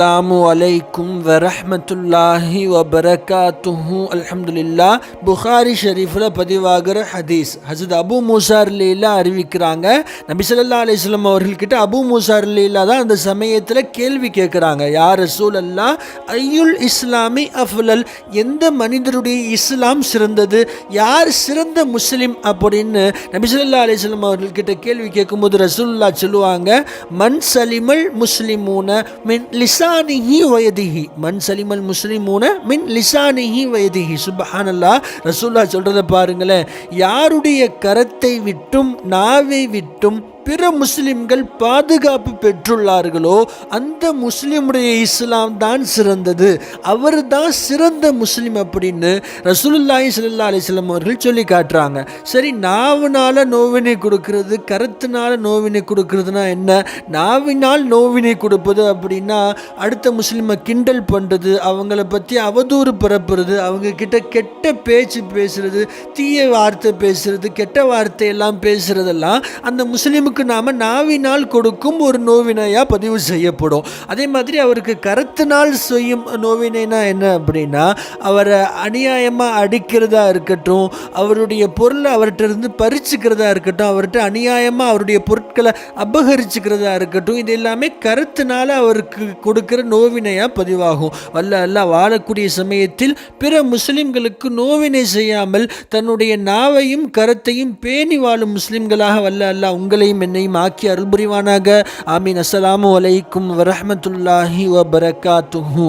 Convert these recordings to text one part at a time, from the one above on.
அஸ்ஸலாமு அலைக்கும் வரஹ்மத்துல்லாஹி வபரகாத்துஹு அல்ஹம்துலில்லா புகாரி ஷரீஃபில் பதிவாகிற ஹதீஸ். ஹசத் அபு மூசார் லீலா அறிவிக்கிறாங்க. நபி ஸல்லல்லாஹு அலைஹி வஸல்லம் அவர்கள்கிட்ட அபு மூசார் லீலா தான் அந்த சமயத்தில் கேள்வி கேட்குறாங்க யார் ரசூல் அல்லா ஐயுல் இஸ்லாமி அஃலல்? எந்த மனிதருடைய இஸ்லாம் சிறந்தது? யார் சிறந்த முஸ்லீம் அப்படின்னு நபி ஸல்லல்லாஹு அலைஹி அவர்கள்கிட்ட கேள்வி கேட்கும்போது ரசூலுல்லாஹ் சொல்லுவாங்க மன் சலிமல் முஸ்லிமூன மின் லிசானிஹி வயதிஹி. மன் சலிமல் முஸ்லிமூன மின் லிசானிஹி வயதிஹி. சுபஹானல்லா ரசூல்லா சொல்கிறத பாருங்களேன். யாருடைய கரத்தை விட்டும் நாவை விட்டும் பிற முஸ்லிம்கள் பாதுகாப்பு பெற்றுள்ளார்களோ அந்த முஸ்லிமுடைய இஸ்லாம் தான் சிறந்தது. அவர் தான் சிறந்த முஸ்லீம் அப்படின்னு ரசூலுல்லாஹி சல்லா அலிஸ்லாம் அவர்கள் சொல்லி காட்டுறாங்க. சரி நாவினால நோவினை கொடுக்கறது கருத்தினால் நோவினை கொடுக்கறதுனா என்ன? நாவினால் நோவினை கொடுப்பது அப்படின்னா அடுத்த முஸ்லீமை கிண்டல் பண்ணுறது அவங்கள பற்றி அவதூறு பரப்புறது அவங்க கிட்ட கெட்ட பேச்சு பேசுறது தீய வார்த்தை பேசுறது கெட்ட வார்த்தையெல்லாம் பேசுறதெல்லாம் அந்த முஸ்லீமுக்கு நாம் நாவினால் கொடுக்கும் ஒரு நோவினையாக பதிவு செய்யப்படும். அதே மாதிரி அவருக்கு கருத்தினால் செய்யும் நோவினைனா என்ன அப்படின்னா அவரை அநியாயமாக அடிக்கிறதா இருக்கட்டும் அவருடைய பொருளை அவர்கிட்ட இருந்து பறிச்சுக்கிறதா இருக்கட்டும் அவர்கிட்ட அநியாயமாக அவருடைய பொருட்களை அபகரிச்சுக்கிறதா இருக்கட்டும் இது எல்லாமே கருத்தினால் அவருக்கு கொடுக்கிற நோவினையாக பதிவாகும். வல்ல அல்ல வாழக்கூடிய சமயத்தில் பிற முஸ்லிம்களுக்கு நோவினை செய்யாமல் தன்னுடைய நாவையும் கருத்தையும் பேணி வாழும் முஸ்லிம்களாக வல்ல அல்லாஹ் உங்களையும் என்னையும் ஆக்கி அருள் புரிவானாக ஆமீன். அஸ்ஸலாமு அலைக்கும் வரஹ்மத்துல்லாஹி வபரகாத்துஹூ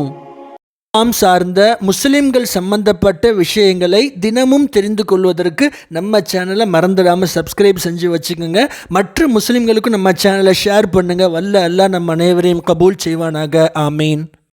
இஸ்லாம் சார்ந்த முஸ்லிம்கள் சம்பந்தப்பட்ட விஷயங்களை தினமும் தெரிந்து கொள்வதற்கு நம்ம சேனலை மறந்துடாமல் சப்ஸ்கிரைப் செஞ்சு வச்சுக்கோங்க. மற்ற முஸ்லிம்களுக்கும் நம்ம சேனலை ஷேர் பண்ணுங்கள் வல்ல அல்லாஹ் நம்ம அனைவரையும் கபூல் செய்வானாக. ஆமீன்.